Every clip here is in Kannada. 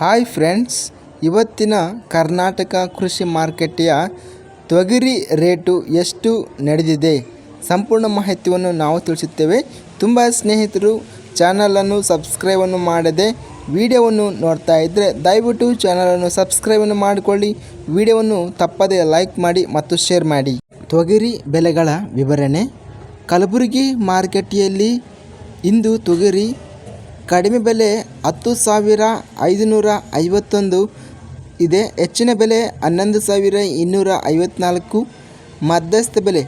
ಹಾಯ್ ಫ್ರೆಂಡ್ಸ್ ಇವತ್ತಿನ ಕರ್ನಾಟಕ ಕೃಷಿ ಮಾರುಕಟ್ಟೆಯ ತೊಗರಿ ರೇಟು ಎಷ್ಟು ನಡೆದಿದೆ ಸಂಪೂರ್ಣ ಮಾಹಿತಿಯನ್ನು ನಾವು ತಿಳಿಸುತ್ತೇವೆ. ತುಂಬ ಸ್ನೇಹಿತರು, ಚಾನಲನ್ನು ಸಬ್ಸ್ಕ್ರೈಬನ್ನು ಮಾಡದೆ ವಿಡಿಯೋವನ್ನು ನೋಡ್ತಾ ಇದ್ದರೆ ದಯವಿಟ್ಟು ಚಾನಲನ್ನು ಸಬ್ಸ್ಕ್ರೈಬನ್ನು ಮಾಡಿಕೊಳ್ಳಿ. ವಿಡಿಯೋವನ್ನು ತಪ್ಪದೇ ಲೈಕ್ ಮಾಡಿ ಮತ್ತು ಶೇರ್ ಮಾಡಿ. ತೊಗರಿ ಬೆಲೆಗಳ ವಿವರಣೆ. ಕಲಬುರಗಿ ಮಾರುಕಟ್ಟೆಯಲ್ಲಿ ಇಂದು ತೊಗರಿ ಕಡಿಮೆ ಬೆಲೆ ಹತ್ತು ಸಾವಿರ ಐದುನೂರ ಐವತ್ತೊಂದು, ಇದೆ ಹೆಚ್ಚಿನ ಬೆಲೆ ಹನ್ನೊಂದು ಸಾವಿರ ಇನ್ನೂರ ಐವತ್ತ್ನಾಲ್ಕು ಮಧ್ಯಸ್ಥ ಬೆಲೆ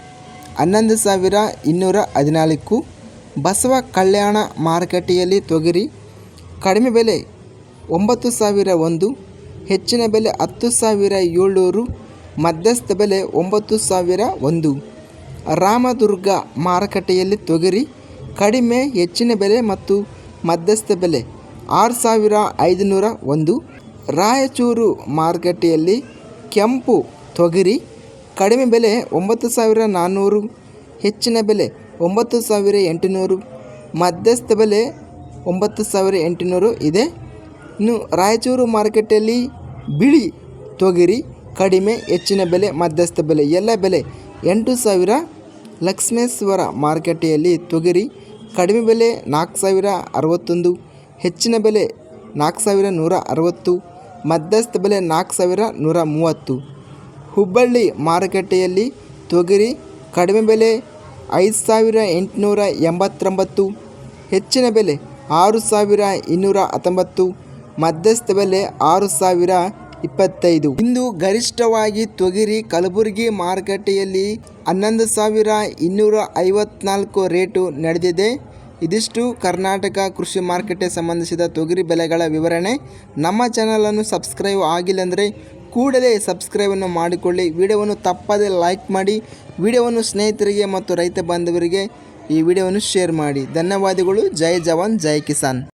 ಹನ್ನೊಂದು ಸಾವಿರ ಇನ್ನೂರ ಹದಿನಾಲ್ಕು, ಬಸವ ಕಲ್ಯಾಣ ಮಾರುಕಟ್ಟೆಯಲ್ಲಿ ತೊಗರಿ, ಕಡಿಮೆ ಬೆಲೆ ಒಂಬತ್ತು ಸಾವಿರ ಒಂದು, ಹೆಚ್ಚಿನ ಬೆಲೆ ಹತ್ತು ಸಾವಿರ ಏಳ್ನೂರು, ಮಧ್ಯಸ್ಥ ಬೆಲೆ ಒಂಬತ್ತು ಸಾವಿರ ಒಂದು. ರಾಮದುರ್ಗ ಮಾರುಕಟ್ಟೆಯಲ್ಲಿ ತೊಗರಿ ಕಡಿಮೆ, ಹೆಚ್ಚಿನ ಬೆಲೆ ಮತ್ತು ಮಧ್ಯಸ್ಥ ಬೆಲೆ ಆರು ಸಾವಿರ ಐದುನೂರ ಒಂದು. ರಾಯಚೂರು ಮಾರುಕಟ್ಟೆಯಲ್ಲಿ ಕೆಂಪು ತೊಗರಿ ಕಡಿಮೆ ಬೆಲೆ ಒಂಬತ್ತು ಸಾವಿರ ನಾನ್ನೂರು. ಹೆಚ್ಚಿನ ಬೆಲೆ ಒಂಬತ್ತು ಸಾವಿರ ಎಂಟುನೂರು. ಮಧ್ಯಸ್ಥ ಬೆಲೆ ಒಂಬತ್ತು ಸಾವಿರ ಎಂಟುನೂರು ಇದೆ. ಇನ್ನು ರಾಯಚೂರು ಮಾರುಕಟ್ಟೆಯಲ್ಲಿ ಬಿಳಿ ತೊಗರಿ ಕಡಿಮೆ ಹೆಚ್ಚಿನ ಬೆಲೆ ಮಧ್ಯಸ್ಥ ಬೆಲೆ ಎಲ್ಲ ಬೆಲೆ ಎಂಟು ಸಾವಿರ. ಲಕ್ಷ್ಮೇಶ್ವರ ಮಾರುಕಟ್ಟೆಯಲ್ಲಿ ತೊಗರಿ ಕಡಿಮೆ ಬೆಲೆ ನಾಲ್ಕು ಸಾವಿರ ಅರವತ್ತೊಂದು, ಹೆಚ್ಚಿನ ಬೆಲೆ ನಾಲ್ಕು ಸಾವಿರ ನೂರ ಅರವತ್ತು, ಮಧ್ಯಸ್ಥ ಬೆಲೆ ನಾಲ್ಕು ಸಾವಿರ ನೂರ ಮೂವತ್ತು. ಹುಬ್ಬಳ್ಳಿ ಮಾರುಕಟ್ಟೆಯಲ್ಲಿ ತೊಗರಿ ಕಡಿಮೆ ಬೆಲೆ ಐದು ಸಾವಿರ ಎಂಟುನೂರ ಎಂಬತ್ತೊಂಬತ್ತು, ಹೆಚ್ಚಿನ ಬೆಲೆ ಆರು ಸಾವಿರ ಇನ್ನೂರ ಹತ್ತೊಂಬತ್ತು, ಮಧ್ಯಸ್ಥ ಬೆಲೆ ಆರು ಸಾವಿರ ಇಪ್ಪತ್ತೈದು. ಇಂದು ಗರಿಷ್ಠವಾಗಿ ತೊಗರಿ ಕಲಬುರಗಿ ಮಾರುಕಟ್ಟೆಯಲ್ಲಿ ಹನ್ನೊಂದು ಸಾವಿರ ಇನ್ನೂರ ಐವತ್ನಾಲ್ಕು ರೇಟು ನಡೆದಿದೆ. ಇದಿಷ್ಟು ಕರ್ನಾಟಕ ಕೃಷಿ ಮಾರುಕಟ್ಟೆ ಸಂಬಂಧಿಸಿದ ತೊಗರಿ ಬೆಲೆಗಳ ವಿವರಣೆ. ನಮ್ಮ ಚಾನಲನ್ನು ಸಬ್ಸ್ಕ್ರೈಬ್ ಆಗಿಲ್ಲಂದರೆ ಕೂಡಲೇ ಸಬ್ಸ್ಕ್ರೈಬನ್ನು ಮಾಡಿಕೊಳ್ಳಿ. ವಿಡಿಯೋವನ್ನು ತಪ್ಪದೇ ಲೈಕ್ ಮಾಡಿ. ವಿಡಿಯೋವನ್ನು ಸ್ನೇಹಿತರಿಗೆ ಮತ್ತು ರೈತ ಬಾಂಧವರಿಗೆ ಈ ವಿಡಿಯೋವನ್ನು ಶೇರ್ ಮಾಡಿ. ಧನ್ಯವಾದಗಳು. ಜೈ ಜವಾನ್, ಜೈ ಕಿಸಾನ್.